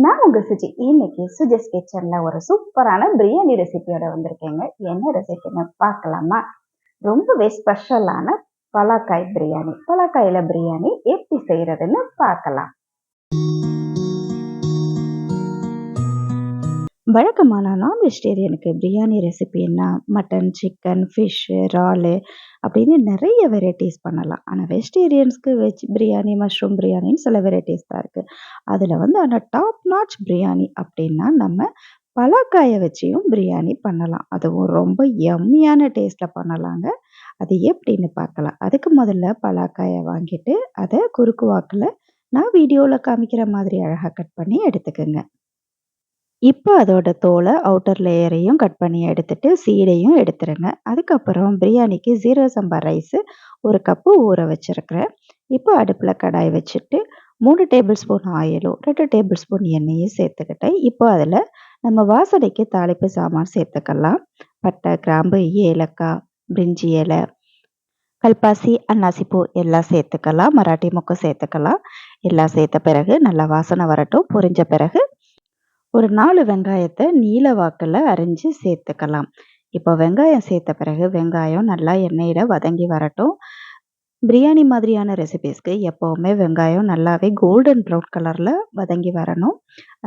நான் உங்க சுஜி. இன்னைக்கு சுஜஸ் கிச்சன்ல ஒரு சூப்பரான பிரியாணி ரெசிபியோட வந்திருக்கேங்க. என்ன ரெசிபின்னு பார்க்கலாமா? ரொம்பவே ஸ்பெஷலான பலாக்காய் பிரியாணி. பலாக்காயில பிரியாணி எப்படி செய்யறதுன்னு பார்க்கலாம். வழக்கமான நான் வெஜிடேரியனுக்கு பிரியாணி ரெசிபின்னா மட்டன் சிக்கன் ஃபிஷ்ஷு இறாலு அப்படின்னு நிறைய வெரைட்டிஸ் பண்ணலாம். ஆனால் வெஜிடேரியன்ஸ்க்கு வெஜ் பிரியாணி மஷ்ரூம் பிரியாணின்னு சில வெரைட்டிஸ் தான் இருக்குது அதில் வந்து ஆனால் டாப் நாச் பிரியாணி அப்படின்னா நம்ம பலாக்காயை வச்சியும் பிரியாணி பண்ணலாம். அதுவும் ரொம்ப எம்மியான டேஸ்ட்டில் பண்ணலாங்க. அது எப்படின்னு பார்க்கலாம். அதுக்கு முதல்ல பலாக்காயை வாங்கிட்டு அதை குறுக்கு வாக்கில் நான் வீடியோவில் காமிக்கிற மாதிரி அழகாக கட் பண்ணி எடுத்துக்கோங்க. இப்போ அதோட தோலை அவுட்டர் லேயரையும் கட் பண்ணி எடுத்துட்டு சீடையும் எடுத்துருங்க. அதுக்கப்புறம் பிரியாணிக்கு ஜீரோ சம்பா ரைஸு ஒரு கப்பு ஊற வச்சுருக்கிறேன். இப்போ அடுப்பில் கடாய் வச்சுட்டு மூணு டேபிள் ஸ்பூன் ஆயிலும் ரெண்டு டேபிள் ஸ்பூன் எண்ணெயும் சேர்த்துக்கிட்டேன். இப்போ அதில் நம்ம வாசனைக்கு தாளிப்பு சாமான் சேர்த்துக்கலாம். பட்டை கிராம்பு ஏலக்காய் பிரிஞ்சி இலை கல்பாசி அன்னாசிப்பூ எல்லாம் சேர்த்துக்கலாம். மராட்டி மொக்கு சேர்த்துக்கலாம். எல்லாம் சேர்த்த பிறகு நல்லா வாசனை வரட்டும். பொரிஞ்ச பிறகு ஒரு நாலு வெங்காயத்தை நீல வாக்கில் அரிஞ்சு சேர்த்துக்கலாம். இப்போ வெங்காயம் சேர்த்த பிறகு வெங்காயம் நல்லா எண்ணெயில் வதங்கி வரட்டும். பிரியாணி மாதிரியான ரெசிபீஸ்க்கு எப்போவுமே வெங்காயம் நல்லாவே கோல்டன் ப்ரௌன் கலரில் வதங்கி வரணும்.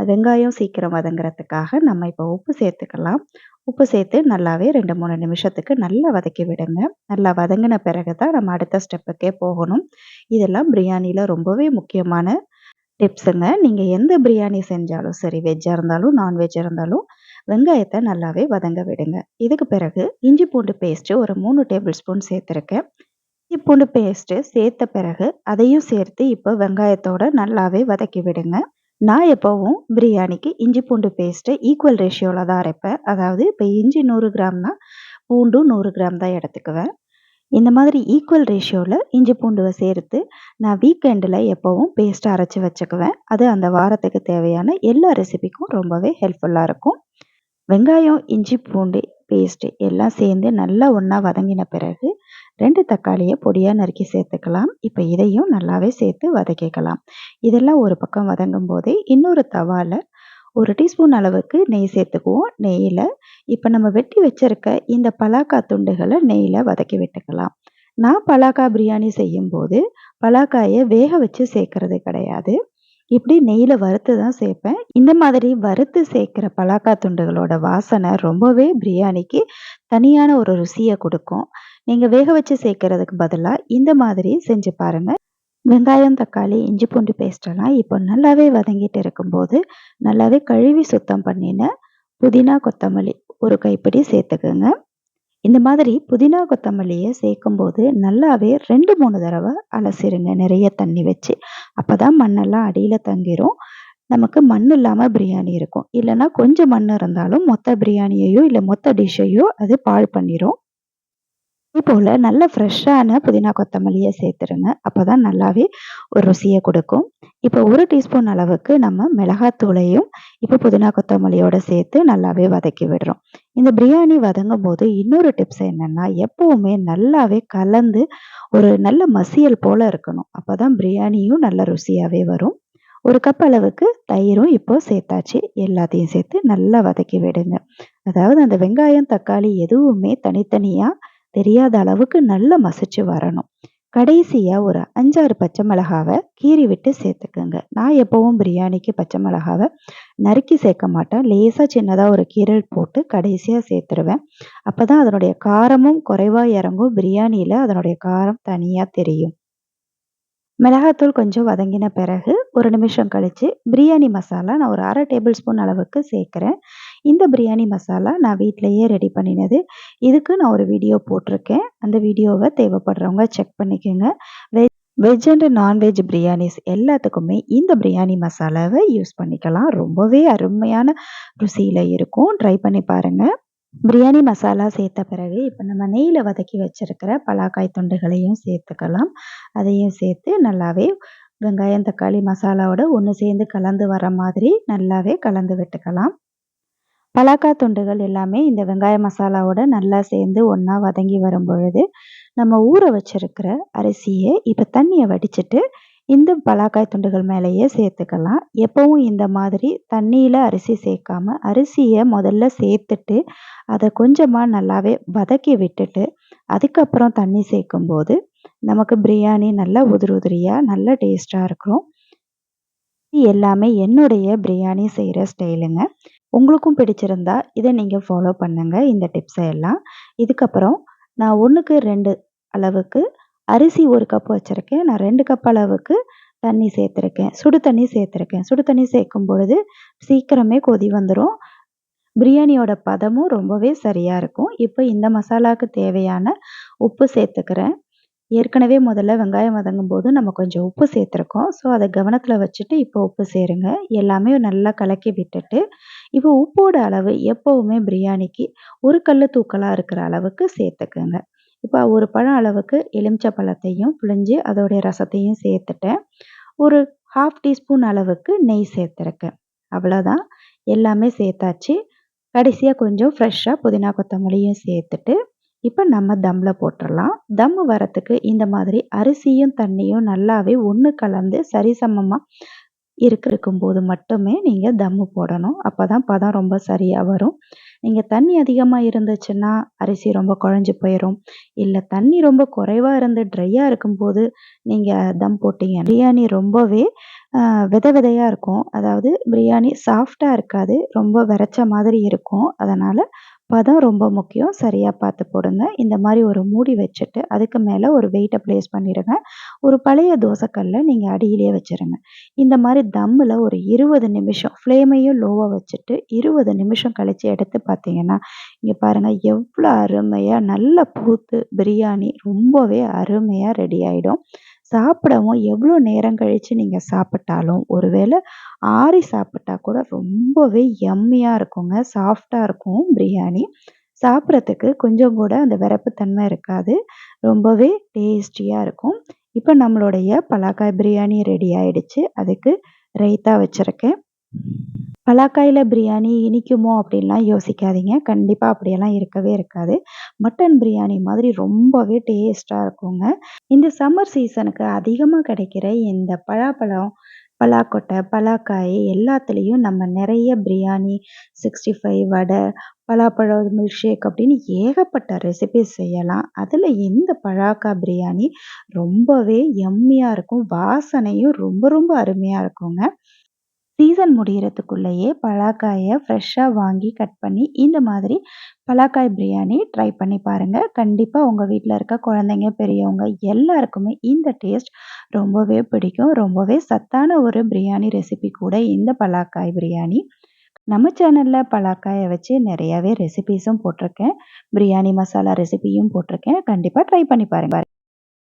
வெங்காயம் சீக்கிரம் வதங்குறதுக்காக நம்ம இப்போ உப்பு சேர்த்துக்கலாம். உப்பு சேர்த்து நல்லாவே ரெண்டு மூணு நிமிஷத்துக்கு நல்லா வதக்கி விடுங்க. நல்லா வதங்கின பிறகு தான் நம்ம அடுத்த ஸ்டெப்புக்கே போகணும். இதெல்லாம் பிரியாணியில் ரொம்பவே முக்கியமான டிப்ஸுங்க நீங்கள் எந்த பிரியாணி செஞ்சாலும் சரி வெஜ்ஜாக இருந்தாலும் நான்வெஜ்ஜாக இருந்தாலும் வெங்காயத்தை நல்லாவே வதங்க விடுங்க. இதுக்கு பிறகு இஞ்சி பூண்டு பேஸ்ட்டு ஒரு மூணு டேபிள் ஸ்பூன் சேர்த்துருக்கேன். இஞ்சி பூண்டு பேஸ்ட்டு சேர்த்த பிறகு அதையும் சேர்த்து இப்போ வெங்காயத்தோட நல்லாவே வதக்கி விடுங்க. நான் எப்போவும் பிரியாணிக்கு இஞ்சி பூண்டு பேஸ்ட்டு ஈக்குவல் ரேஷியோவில் தான் அரைப்பேன். அதாவது இப்போ இஞ்சி நூறு கிராம்னா பூண்டும் நூறு கிராம் தான் எடுத்துக்குவேன். இந்த மாதிரி ஈக்குவல் ரேஷியோவில் இஞ்சி பூண்டுவை சேர்த்து நான் வீக்கெண்டில் எப்போவும் பேஸ்ட்டை அரைச்சி வச்சுக்குவேன். அது அந்த வாரத்துக்கு தேவையான எல்லா ரெசிபிக்கும் ரொம்பவே ஹெல்ப்ஃபுல்லாக இருக்கும். வெங்காயம் இஞ்சி பூண்டு பேஸ்ட்டு எல்லாம் சேர்ந்து நல்லா ஒன்றா வதங்கின பிறகு ரெண்டு தக்காளியை பொடியாக நறுக்கி சேர்த்துக்கலாம். இப்போ இதையும் நல்லாவே சேர்த்து வதக்கிக்கலாம். இதெல்லாம் ஒரு பக்கம் வதங்கும் போதே இன்னொரு தவாவில் ஒரு டீஸ்பூன் அளவுக்கு நெய் சேர்த்துக்குவோம். நெய்யில் இப்போ நம்ம வெட்டி வச்சிருக்க இந்த பலாக்கா துண்டுகளை நெய்யில் வதக்கி விட்டுக்கலாம். நான் பலாக்கா பிரியாணி செய்யும்போது பலாக்காயை வேக வச்சு சேர்க்கறது கிடையாது. இப்படி நெய்யில் வறுத்து தான் சேர்ப்பேன். இந்த மாதிரி வறுத்து சேர்க்குற பலாக்கா துண்டுகளோட வாசனை ரொம்பவே பிரியாணிக்கு தனியான ஒரு ருசியை கொடுக்கும். நீங்கள் வேக வச்சு சேர்க்கறதுக்கு பதிலாக இந்த மாதிரி செஞ்சு பாருங்கள் வெங்காயம் தக்காளி இஞ்சி பூண்டு பேஸ்ட்டெல்லாம் இப்போ நல்லாவே வதங்கிட்டு இருக்கும்போது நல்லாவே கழுவி சுத்தம் பண்ணின புதினா கொத்தமல்லி ஒரு கைப்பிடி சேர்த்துக்கோங்க. இந்த மாதிரி புதினா கொத்தமல்லியை சேர்க்கும்போது நல்லாவே ரெண்டு மூணு தடவை அலசிருங்க. நிறைய தண்ணி வச்சு. அப்போ தான் மண்ணெல்லாம் அடியில் தங்கிரும். நமக்கு மண் இல்லாமல் பிரியாணி இருக்கும். இல்லைன்னா கொஞ்சம் மண் இருந்தாலும் மொத்த பிரியாணியையோ இல்லை மொத்த டிஷ்ஷையோ அது பாழ் பண்ணிடும் போல் நல்ல ஃப்ரெஷ்ஷான புதினா கொத்தமல்லியை சேர்த்துருங்க. அப்போ தான் நல்லாவே ஒரு ருசியை கொடுக்கும். இப்போ ஒரு டீஸ்பூன் அளவுக்கு நம்ம மிளகாத்தூளையும் இப்போ புதினா கொத்தமல்லியோட சேர்த்து நல்லாவே வதக்கி விடுறோம். இந்த பிரியாணி வதங்கும் போது இன்னொரு டிப்ஸ் என்னென்னா எப்போவுமே நல்லாவே கலந்து ஒரு நல்ல மசியல் போல் இருக்கணும். அப்போ தான் பிரியாணியும் நல்ல ருசியாகவே வரும். ஒரு கப் அளவுக்கு தயிரும் இப்போ சேர்த்தாச்சு. எல்லாத்தையும் சேர்த்து நல்லா வதக்கி விடுங்க. அதாவது அந்த வெங்காயம் தக்காளி எதுவுமே தனித்தனியாக தெரியாத அளவுக்கு நல்லா மசிச்சு வரணும். கடைசியாக ஒரு அஞ்சாறு பச்சை மிளகாவை கீறி விட்டு சேர்த்துக்கோங்க. நான் எப்போவும் பிரியாணிக்கு பச்சை மிளகாவை நறுக்கி சேர்க்க மாட்டேன். லேசாக சின்னதாக ஒரு கீரல் போட்டு கடைசியாக சேர்த்துருவேன். அப்போ தான் அதனுடைய காரமும் குறைவாக இறங்கும். பிரியாணியில் அதனுடைய காரம் தனியாக தெரியும். மிளகாத்தூள் கொஞ்சம் வதங்கின பிறகு ஒரு நிமிஷம் கழித்து பிரியாணி மசாலா நான் ஒரு அரை டேபிள் ஸ்பூன் அளவுக்கு சேர்க்குறேன். இந்த பிரியாணி மசாலா நான் வீட்டிலையே ரெடி பண்ணினது. இதுக்கு நான் ஒரு வீடியோ போட்டிருக்கேன். அந்த வீடியோவை தேவைப்படுறவங்க செக் பண்ணிக்கோங்க. Veg veg and non veg biryanis எல்லாத்துக்குமே இந்த பிரியாணி மசாலாவை யூஸ் பண்ணிக்கலாம். ரொம்பவே அருமையான ருசியில் இருக்கும். ட்ரை பண்ணி பாருங்கள் பிரியாணி மசாலா சேர்த்த பிறகு இப்போ நம்ம நெய்யில் வதக்கி வச்சுருக்கிற பலாக்காய் துண்டுகளையும் சேர்த்துக்கலாம். அதையும் சேர்த்து நல்லாவே வெங்காயம் தக்காளி மசாலாவோட ஒன்று சேர்ந்து கலந்து வர மாதிரி நல்லாவே கலந்து விட்டுக்கலாம். பலாக்காய் துண்டுகள் எல்லாமே இந்த வெங்காய மசாலாவோட நல்லா சேர்ந்து ஒன்றா வதங்கி வரும் பொழுது நம்ம ஊற வச்சிருக்கிற அரிசியை இப்போ தண்ணியை வடிச்சிட்டு இந்த பலாக்காய் துண்டுகள் மேலேயே சேர்த்துக்கலாம். எப்பவும் இந்த மாதிரி தண்ணியில் அரிசி சேர்க்காம அரிசியை முதல்ல சேர்த்துட்டு அதை கொஞ்சமாக நல்லாவே வதக்கி விட்டுட்டு அதுக்கப்புறம் தண்ணி சேர்க்கும்போது நமக்கு பிரியாணி நல்லா உதிரி உதிரியாக நல்ல டேஸ்ட்டாக இருக்கும். இது எல்லாமே என்னுடைய பிரியாணி செய்கிற ஸ்டைலுங்க. உங்களுக்கும் பிடிச்சிருந்தா இதை நீங்கள் ஃபாலோ பண்ணுங்கள் இந்த டிப்ஸை எல்லாம். இதுக்கப்புறம் நான் ஒன்றுக்கு ரெண்டு அளவுக்கு அரிசி ஒரு கப் வச்சுருக்கேன். நான் ரெண்டு கப் அளவுக்கு தண்ணி சேர்த்துருக்கேன். சுடு தண்ணி சேர்த்துருக்கேன். சுடு தண்ணி சேர்க்கும் பொழுது சீக்கிரமே கொதி வந்துடும் பிரியாணியோட பதமும் ரொம்பவே சரியாக இருக்கும். இப்போ இந்த மசாலாவுக்கு தேவையான உப்பு சேர்த்துக்கிறேன். ஏற்கனவே முதல்ல வெங்காயம் வதங்கும் போது நம்ம கொஞ்சம் உப்பு சேர்த்துருக்கோம். ஸோ அதை கவனத்தில் வச்சுட்டு இப்போ உப்பு சேருங்க. எல்லாமே நல்லா கலக்கி விட்டுட்டு இப்போ உப்போட அளவு எப்போவுமே பிரியாணிக்கு ஒரு கல் தூக்கலாக இருக்கிற அளவுக்கு சேர்த்துக்குங்க. இப்போ ஒரு பழம் அளவுக்கு எலுமிச்சை பழத்தையும் புழிஞ்சு அதோடைய ரசத்தையும் சேர்த்துட்டேன். ஒரு ஹாஃப் டீஸ்பூன் அளவுக்கு நெய் சேர்த்துருக்கேன். அவ்வளோதான் எல்லாமே சேர்த்தாச்சு. கடைசியாக கொஞ்சம் ஃப்ரெஷ்ஷாக புதினா கொத்தமல்லியும் சேர்த்துட்டு இப்போ நம்ம தம்மில் போட்டுடலாம் தம் வரத்துக்கு இந்த மாதிரி அரிசியும் தண்ணியும் நல்லாவே ஒன்று கலந்து சரிசமமாக இருக்கிறக்கும் போது மட்டுமே நீங்கள் தம்மு போடணும். அப்போ தான் பதம் ரொம்ப சரியாக வரும். நீங்கள் தண்ணி அதிகமாக இருந்துச்சுன்னா அரிசி ரொம்ப குழஞ்சி போயிடும் இல்லை தண்ணி ரொம்ப குறைவாக இருந்து ட்ரையாக இருக்கும்போது நீங்கள் தம் போட்டிங்க பிரியாணி ரொம்பவே வித விதையாக இருக்கும். அதாவது பிரியாணி சாஃப்டாக இருக்காது. ரொம்ப விரைச்ச மாதிரி இருக்கும். அதனால் பதம் ரொம்ப முக்கியம். சரியாக பார்த்து போடுங்க. இந்த மாதிரி ஒரு மூடி வச்சுட்டு அதுக்கு மேலே ஒரு வெயிட்டை ப்ளேஸ் பண்ணிடுங்க. ஒரு பழைய தோசைக்கல்லை நீங்கள் அடியிலேயே வச்சுருங்க. இந்த மாதிரி தம்மில் ஒரு இருபது நிமிஷம் ஃப்ளேமையும் லோவாக வச்சுட்டு இருபது நிமிஷம் கழித்து எடுத்து பார்த்தீங்கன்னா இங்கே பாருங்கள் எவ்வளோ அருமையாக நல்ல பூத்து பிரியாணி ரொம்பவே அருமையாக ரெடி ஆகிடும் சாப்பிடவும் எவ்வளோ நேரம் கழித்து நீங்கள் சாப்பிட்டாலும் ஒருவேளை ஆறி சாப்பிட்டா கூட ரொம்பவே எம்மியாக இருக்குங்க சாஃப்டாக இருக்கும் பிரியாணி. சாப்பிட்றதுக்கு கொஞ்சம் கூட அந்த விரப்புத்தன்மை இருக்காது ரொம்பவே டேஸ்டியாக இருக்கும். இப்போ நம்மளுடைய பலாக்காய் பிரியாணி ரெடி ஆயிடுச்சு அதுக்கு ரைத்தா வச்சுருக்கேன். பலாக்காயில் பிரியாணி இனிக்குமோ அப்படின்லாம் யோசிக்காதீங்க. கண்டிப்பாக அப்படியெல்லாம் இருக்கவே இருக்காது. மட்டன் பிரியாணி மாதிரி ரொம்பவே டேஸ்ட்டாக இருக்குங்க. இந்த சம்மர் சீசனுக்கு அதிகமாக கிடைக்கிற இந்த பலாப்பழம் பலாக்கொட்டை பலாக்காய் எல்லாத்துலேயும் நம்ம நிறைய பிரியாணி சிக்ஸ்டி ஃபைவ் வடை பலாப்பழம் மில்க் ஷேக் அப்படின்னு ஏகப்பட்ட ரெசிபிஸ் செய்யலாம். அதில் இந்த பழாக்காய் பிரியாணி ரொம்பவே எம்மியாக இருக்கும். வாசனையும் ரொம்ப ரொம்ப அருமையாக இருக்குங்க. சீசன் முடிகிறதுக்குள்ளேயே பலாக்காயை ஃப்ரெஷ்ஷாக வாங்கி கட் பண்ணி இந்த மாதிரி பலாக்காய் பிரியாணி ட்ரை பண்ணி பாருங்கள் கண்டிப்பாக உங்கள் வீட்டில் இருக்க குழந்தைங்க பெரியவங்க எல்லாருக்குமே இந்த டேஸ்ட் ரொம்பவே பிடிக்கும். ரொம்பவே சத்தான ஒரு பிரியாணி ரெசிபி கூட இந்த பலாக்காய் பிரியாணி. நம்ம சேனலில் பலாக்காயை வச்சு நிறையாவே ரெசிபீஸும் போட்டிருக்கேன். பிரியாணி மசாலா ரெசிபியும் போட்டிருக்கேன். கண்டிப்பாக ட்ரை பண்ணி பாருங்கள்